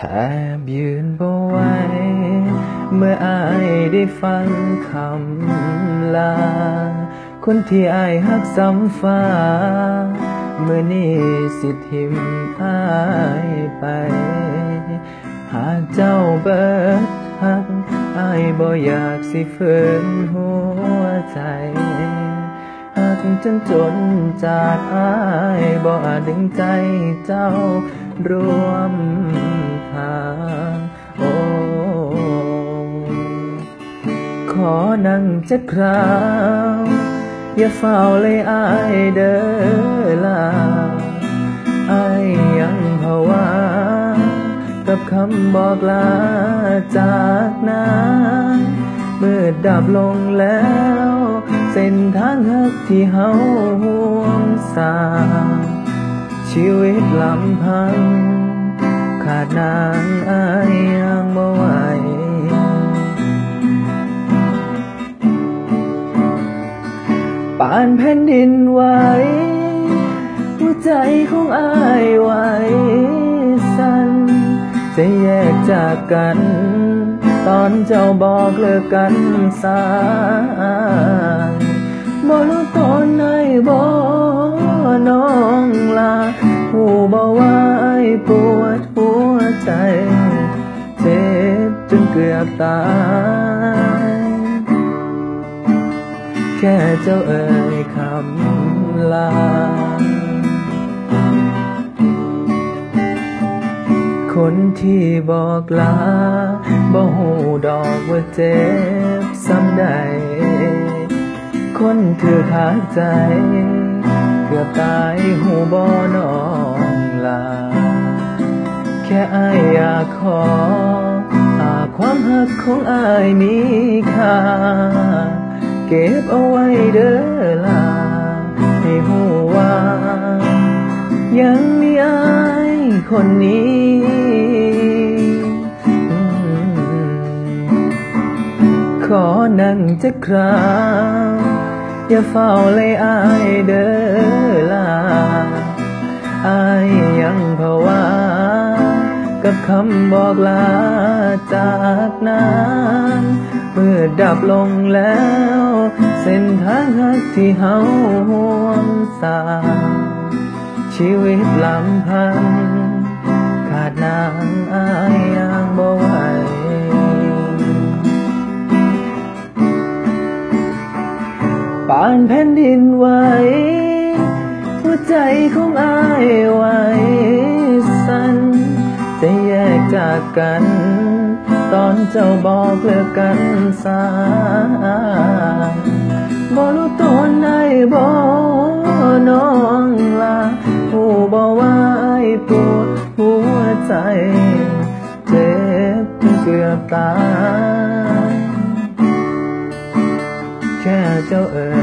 แทบยืนบ่ไหวเมื่ออายได้ฟังคำลา คนที่อายหักสำฟ้า เมื่อนี้สิทิมอายไป หากเจ้าเบิดหักอายบ่อยากสิฝืนหัวใจหากจนจนจากอายบ่อาจดึงใจเจ้ารวม อนั่งจัดคราว อย่าเฝ้าเลยอายเด้อลาอายยังภาวากับคำบอกลาจากนั้นเมื่อดับลงแล้ว เส้นทางหักที่เฮาห่วงสา ชีวิตลำพัง ขาดนางอาย ปานแผ่นดินไหวหัวใจของอายไหวสั่นจะแยกจากกัน ตอนเจ้าบอกเลิกกันสายบ่รู้ตอนไหนบ่น้องลาหูบ่ว่าไอปวดหัวใจ เจ็บจนเกือบตาย เจ้าเอ่ยคำลา คนที่บอกลาบ่หูดอกว่าเจ็บซ้ำใด คนคือขาดใจ เกือบตายหูบ่นองลา แค่อายอยากขอหาความหักของอายมีค่า เก็บเอาไว้เด้อลาให้หูว่า ยังมีอายคนนี้ขอนั่งจะคราวอย่าเฝ้าเลยอายเด้อลาอายยังภาวากับคำบอกลาจากนั้น มื่อดับลงแล้ว เส้นทางหักที่เฮาห่วงสา ชีวิตลำพัง ขาดนางอายยังบ่ไหวปานแผ่นดินไหวหัวใจของอายไหวสันจะแยกจากกัน ตอนเจ้าบอกเลิกกันสายบ่รู้ตอนไหนบ่น้องลาผู้บอกว่าอายปวดหัวใจ เจ็บเกือบตายแค่เจ้าเอ่ย